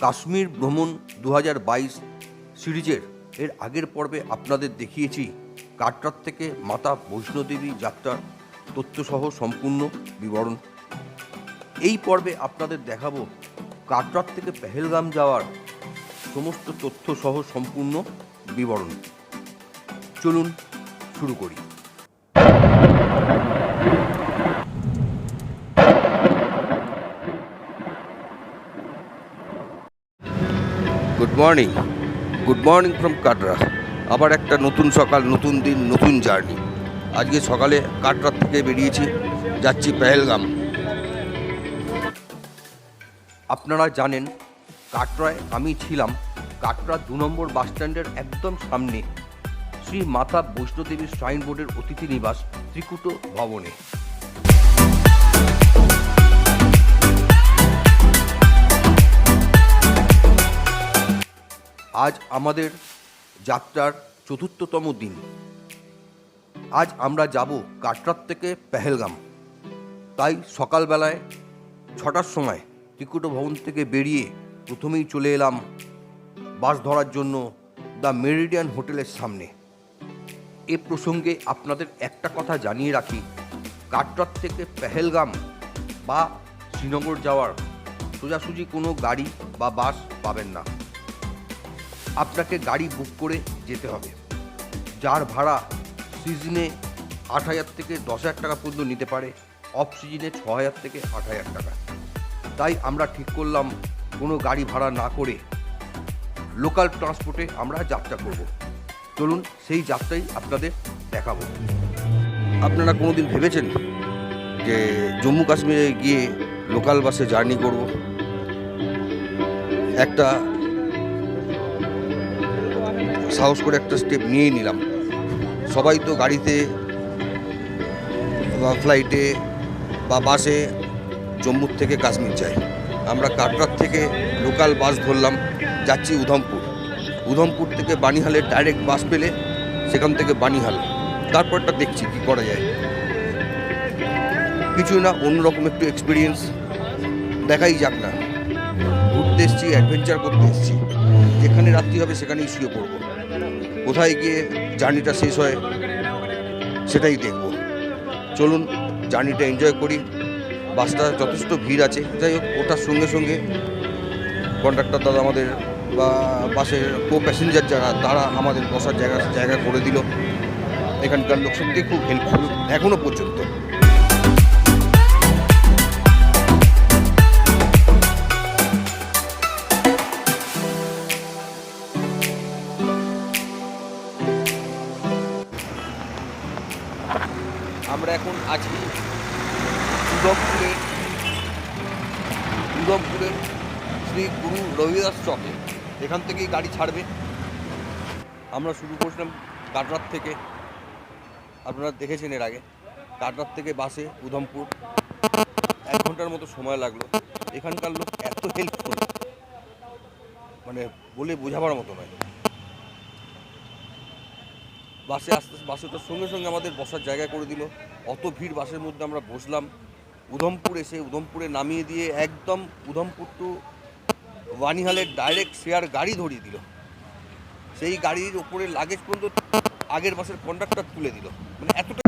কাশ্মীর ভ্রমণ দু হাজার বাইশ সিরিজের। এর আগের পর্বে আপনাদের দেখিয়েছি কাটরাত থেকে মাতা বৈষ্ণোদেবী যাত্রার তথ্যসহ সম্পূর্ণ বিবরণ। এই পর্বে আপনাদের দেখাবো কাটরাত থেকে পেহেলগাম যাওয়ার সমস্ত তথ্যসহ সম্পূর্ণ বিবরণ। চলুন শুরু করি। Good morning good morning from Katra আবার একটা নতুন সকাল, নতুন দিন, নতুন জার্নি। আজকে সকালে কাটরার থেকে বেরিয়েছি, যাচ্ছি পেহেলগাম। আপনারা জানেন, কাটরায় আমি ছিলাম কাটরা দু নম্বর বাস স্ট্যান্ডের একদম সামনে। শ্রী মাতা বৈষ্ণোদেবীর শ্রাইন বোর্ডের অতিথি নিবাস ত্রিকুট ভবনে। আজ আমাদের যাত্রার চতুর্থতম দিন। আজ আমরা যাব কাটরাত থেকে পেহেলগাম। তাই সকালবেলায় ছটার সময় টিকুটো ভবন থেকে বেরিয়ে প্রথমেই চলে এলাম বাস ধরার জন্য দ্য মেরিডিয়ান হোটেলের সামনে। এ প্রসঙ্গে আপনাদের একটা কথা জানিয়ে রাখি। কাটরাত থেকে পেহেলগাম বা শ্রীনগর যাওয়ার সোজাসুজি কোনো গাড়ি বা বাস পাবেন না। আপনাকে গাড়ি বুক করে যেতে হবে। যার ভাড়া সিজনে আট হাজার থেকে দশ হাজার টাকা পর্যন্ত নিতে পারে অফ সিজনে ছ হাজার থেকে আট হাজার টাকা। তাই আমরা ঠিক করলাম, কোনো গাড়ি ভাড়া না করে লোকাল ট্রান্সপোর্টে আমরা যাত্রা করব। চলুন সেই যাত্রাই আপনাদের দেখাবো। আপনারা কোনোদিন ভেবেছেন যে জম্মু কাশ্মীরে গিয়ে লোকাল বাসে জার্নি করব? একটা সাহস করে একটা স্টেপ নিয়েই নিলাম। সবাই তো গাড়িতে বা ফ্লাইটে বা বাসে জম্মুর থেকে কাশ্মীর যায়। আমরা কাটরার থেকে লোকাল বাস ধরলাম, যাচ্ছি উধমপুর। উধমপুর থেকে বানিহালে ডাইরেক্ট বাস পেলে সেখান থেকে বানিহাল। তারপরটা দেখছি কি করা যায়। কিছুই না, অন্যরকম একটু এক্সপিরিয়েন্স দেখাই যাক না। ঘুরতে এসছি অ্যাডভেঞ্চার করতে এসছি। যেখানে রাত্রি হবে, সেখানেই শুয়ে পড়ব। কোথায় গিয়ে জার্নিটা শেষ হয়, সেটাই দেখব। চলুন, জার্নিটা এনজয় করি। বাসটা যথেষ্ট ভিড় আছে। যাই হোক, ওটার সঙ্গে সঙ্গে কন্ডাক্টর দাদা আমাদের বা বাসের কো প্যাসেঞ্জার যারা, তারা আমাদের বসার জায়গা জায়গা করে দিল। এখানকার লোক সত্যি খুব হেল্পফুল এখনও পর্যন্ত। আমরা এখন আছি উদমপুরে উদমপুরের শ্রী গুরু রবিদাস চকে। এখান থেকেই গাড়ি ছাড়বে। আমরা শুরু করছিলাম কাটরাত থেকে। আপনারা দেখেছেন এর আগে। কাটরাত থেকে বাসে উধমপুর। এক ঘণ্টার মতো সময় লাগল। এখানকার লোক এত হেল্পফুল মানে বলে বোঝাবার মতো নয়। বাসে আস্তে তো সঙ্গে সঙ্গে আমাদের বসার জায়গা করে দিল। অত ভিড় বাসের মধ্যে আমরা বসলাম। উধমপুর এসে উধমপুরে নামিয়ে দিয়ে একদম উধমপুর টু বানিহালের ডাইরেক্ট শেয়ার গাড়ি ধরিয়ে দিল। সেই গাড়ির ওপরে লাগেজ পর্যন্ত আগের বাসের কন্ডাক্টর তুলে দিল। মানে এতটা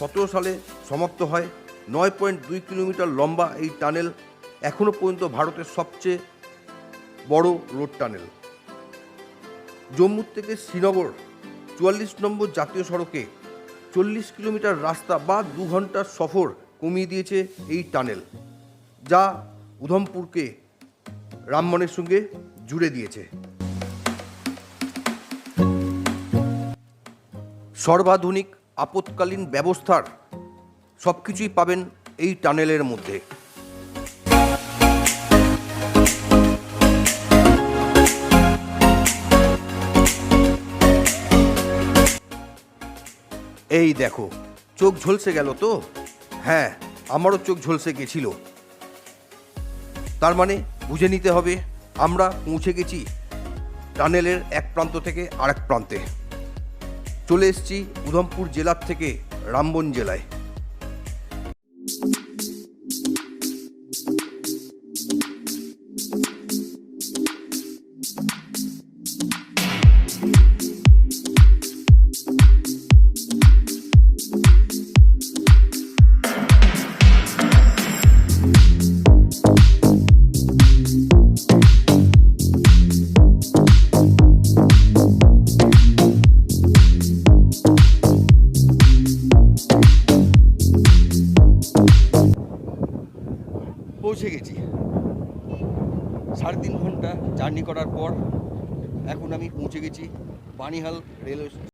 সালে সমাপ্ত হয়। নয় পয়েন্ট দুই কিলোমিটার লম্বা এই টানেল এখনও পর্যন্ত ভারতের সবচেয়ে বড় রোড টানেল। জম্মু থেকে শ্রীনগর চুয়াল্লিশ নম্বর জাতীয় সড়কে চল্লিশ কিলোমিটার রাস্তা বা দু ঘণ্টার সফর কমিয়ে দিয়েছে এই টানেল, যা উধমপুরকে রামমনের সঙ্গে জুড়ে দিয়েছে। সর্বাধুনিক আপৎকালীন ব্যবস্থার সব কিছুই পাবেন এই টানেলের মধ্যে। এই দেখো, চোখ ঝলসে গেল তো? হ্যাঁ আমারও চোখ ঝলসে গেছিল। তার মানে বুঝে নিতে হবে, আমরা পৌঁছে গেছি টানেলের এক প্রান্ত থেকে আরেক প্রান্তে। চলে এসেছি উধমপুর জেলার থেকে রামবন জেলায়। বানিহাল রেলওয়ে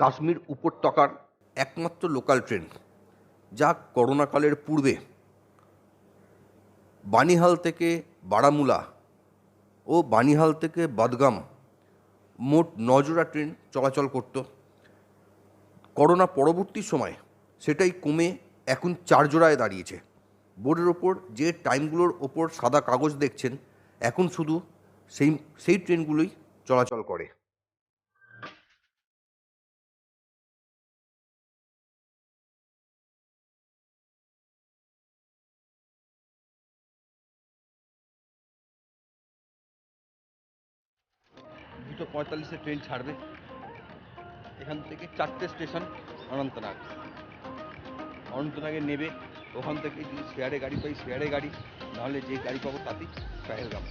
কাশ্মীর উপত্যকার একমাত্র লোকাল ট্রেন যা করোনাকালের পূর্বে বানিহাল থেকে বারামুলা ও বানিহাল থেকে বাদগাম মোট নজোড়া ট্রেন চলাচল করত। করোনা পরবর্তী সময় সেটাই কমে এখন চার জোড়ায় দাঁড়িয়েছে। বোর্ডের ওপর যে টাইমগুলোর ওপর সাদা কাগজ দেখছেন, এখন শুধু সেই সেই ট্রেনগুলোই চলাচল করে। দুটো পঁয়তাল্লিশে ট্রেন ছাড়বে এখান থেকে চারটে স্টেশন অনন্তনাগ অনন্তনাগে নেবে ওখান থেকে যদি শেয়ারে গাড়ি পাই শেয়ারে গাড়ি নাহলে যে গাড়ি পাবো তাতেই পেহেলগাম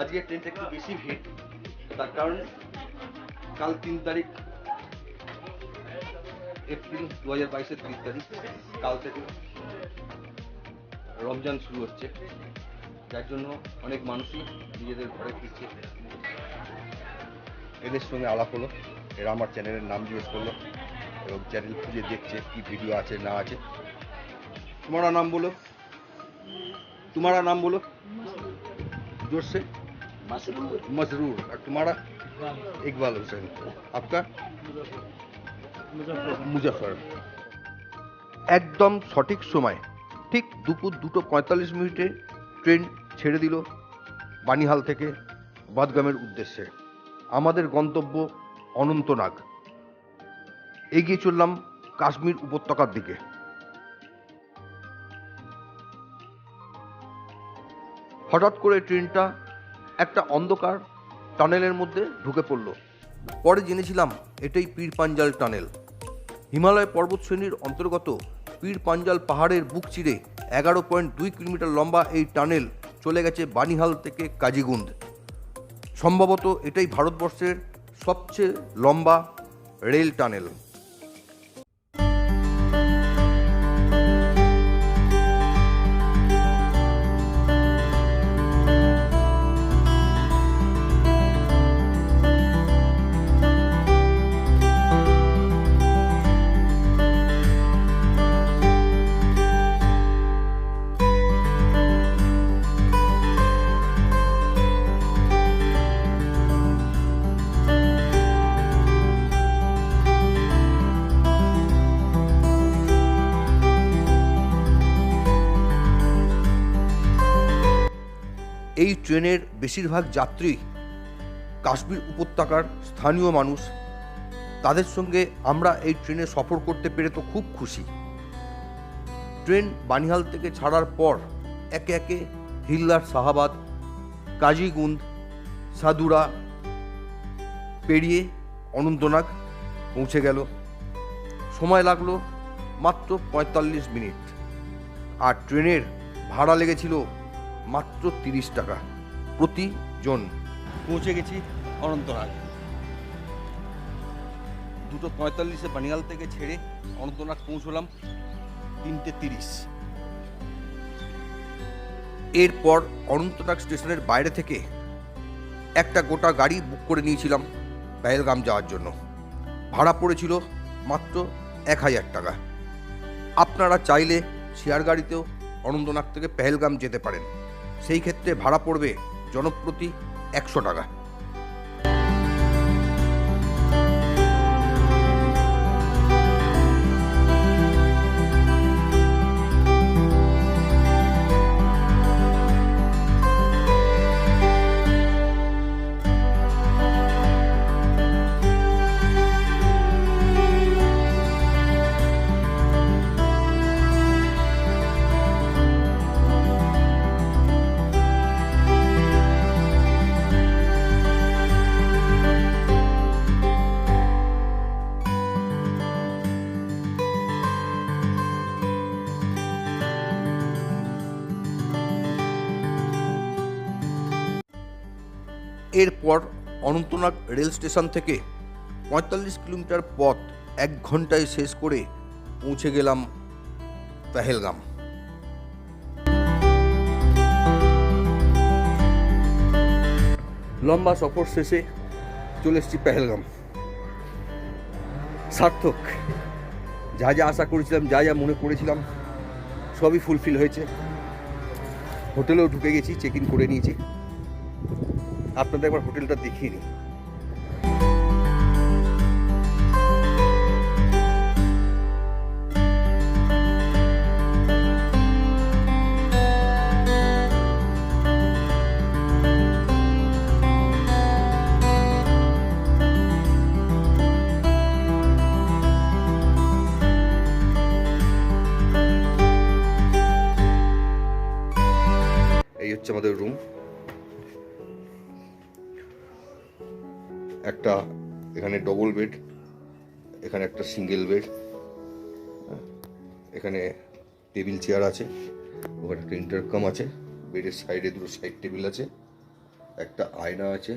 আজকে ট্রেনটা একটু বেশি ভিড়, তার কারণ কাল তিন তারিখ, এপ্রিল দু হাজার বাইশের তিন তারিখ, কাল থেকে রমজান শুরু হচ্ছে যার জন্য অনেক মানুষই নিজেদের ঘরে ফিরছে এদের সঙ্গে আলাপ হলো এরা আমার চ্যানেলের নাম জিজ্ঞেস করলো এবং চ্যানেল খুঁজে দেখছে কি ভিডিও আছে না আছে तुम्हारा नाम बोलो तुम्हारा नाम बोलो जोर से मसरूर और तुम्हारा इकबाल हुसैन आपका মুজাফর একদম সঠিক সময় ঠিক দুপুর দুটো পঁয়তাল্লিশ মিনিটে ট্রেন ছেড়ে দিল বানিহাল থেকে বাদগামের উদ্দেশ্যে। আমাদের গন্তব্য অনন্তনাগ। এগিয়ে চললাম কাশ্মীর উপত্যকার দিকে। হঠাৎ করে ট্রেনটা একটা অন্ধকার টানেলের মধ্যে ঢুকে পড়ল। পরে জেনেছিলাম এটাই পীর পাঞ্জাল টানেল। হিমালয় পর্বতশ্রেণীর অন্তর্গত পীর পাঞ্জাল পাহাড়ের বুক চিরে এগারো পয়েন্ট দুই কিলোমিটার লম্বা এই টানেল চলে গেছে বানিহাল থেকে কাজিগুন্দ। সম্ভবত এটাই ভারতবর্ষের সবচেয়ে লম্বা রেল টানেল। ট্রেনের বেশিরভাগ যাত্রী কাশ্মীর উপত্যকার স্থানীয় মানুষ। তাদের সঙ্গে আমরা এই ট্রেনে সফর করতে পেরে তো খুব খুশি। ট্রেন বানিহাল থেকে ছাড়ার পর একে একে হিল্লার শাহাবাদ, কাজীগুন্দ, সাদুরা পেরিয়ে অনন্তনাগ পৌঁছে গেল। সময় লাগল মাত্র পঁয়তাল্লিশ মিনিট। আর ট্রেনের ভাড়া লেগেছিল মাত্র তিরিশ টাকা প্রতিজন। পৌঁছে গেছি অনন্তনাগ। দুটো পঁয়তাল্লিশে বানিয়াল থেকে ছেড়ে অনন্তনাগ পৌঁছলাম তিনটে তিরিশ। এরপর অনন্তনাগ স্টেশনের বাইরে থেকে একটা গোটা গাড়ি বুক করে নিয়েছিলাম পেহেলগাম যাওয়ার জন্য। ভাড়া পড়েছিল মাত্র এক হাজার টাকা। আপনারা চাইলে শেয়ার গাড়িতেও অনন্তনাগ থেকে পেহেলগাম যেতে পারেন। সেই ক্ষেত্রে ভাড়া পড়বে জনপ্রতি একশো টাকা। এরপর অনন্তনাগ রেল স্টেশন থেকে পঁয়তাল্লিশ কিলোমিটার পথ এক ঘন্টায় শেষ করে পৌঁছে গেলাম পেহেলগাম। লম্বা সফর শেষে চলে এসেছি পেহেলগাম। সার্থক, যা যা আশা করেছিলাম, যা যা মনে করেছিলাম, সবই ফুলফিল হয়েছে। হোটেলেও ঢুকে গেছি চেক ইন করে নিয়েছি। আপনাদের একবার হোটেলটা দেখিয়ে নিই একটা সিঙ্গেল বেড এখানে টেবিল চেয়ার আছে, ওখানে একটা ইন্টারকম আছে বেডের সাইডে দুটো সাইড টেবিল আছে, একটা আয়না আছে।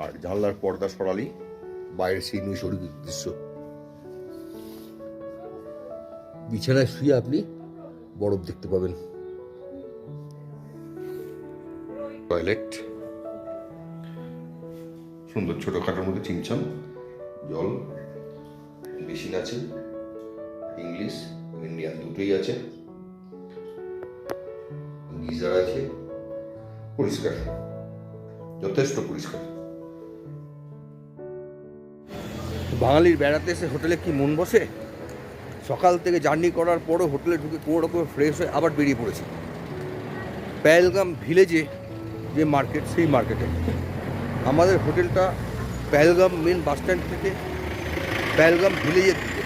আর জানলার পর্দা সরালি বাইরের সেই নৈসর্গিক দৃশ্য। বিছানায় শুয়ে আপনি বরফ দেখতে পাবেন। টয়লেট সুন্দর ছোটখাটোর মধ্যে চিমচাম, জল, মেশিন আছে, ইংলিশ, ইন্ডিয়ান দুটোই আছে, গিজার আছে, পরিষ্কার, যথেষ্ট পরিষ্কার। বাঙালির বেড়াতে এসে হোটেলে কি মন বসে? সকাল থেকে জার্নি করার পরও হোটেলে ঢুকে কোনো রকম ফ্রেশ হয়ে আবার বেরিয়ে পড়েছে। প্যালগাম ভিলেজে যে মার্কেট, সেই মার্কেটে। আমাদের হোটেলটা প্যালগাম মেন বাস স্ট্যান্ড থেকে প্যালগাম ভিলেজের দিকে।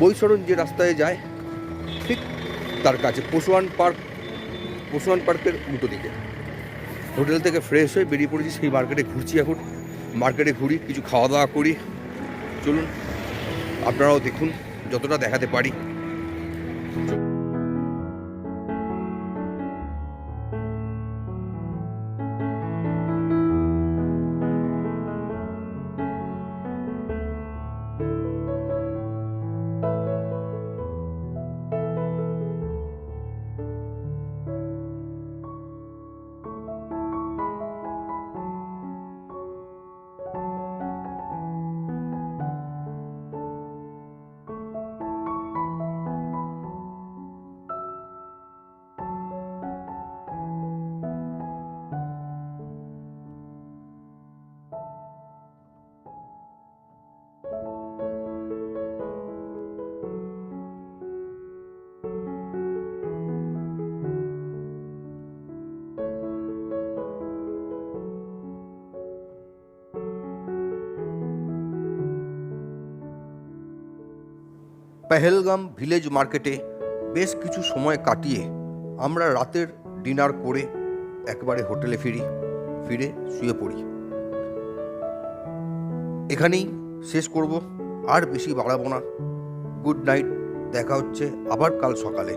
বৈশরণ যে রাস্তায় যায়, ঠিক তার কাছে পশুয়ান পার্ক পশুয়ান পার্কের উল্টো দিকে। হোটেল থেকে ফ্রেশ হয়ে বেরিয়ে পড়েছি, সেই মার্কেটে ঘুরছি এখন। মার্কেটে ঘুরি, কিছু খাওয়া দাওয়া করি। চলুন, আপনারাও দেখুন, যতটা দেখাতে পারি। পেহেলগাম ভিলেজ মার্কেটে বেশ কিছু সময় কাটিয়ে আমরা রাতের ডিনার করে একবারে হোটেলে ফিরি, ফিরে শুয়ে পড়ি। এখানেই শেষ করব, আর বেশি বাড়াবো না। গুড নাইট, দেখা হচ্ছে আবার কাল সকালে।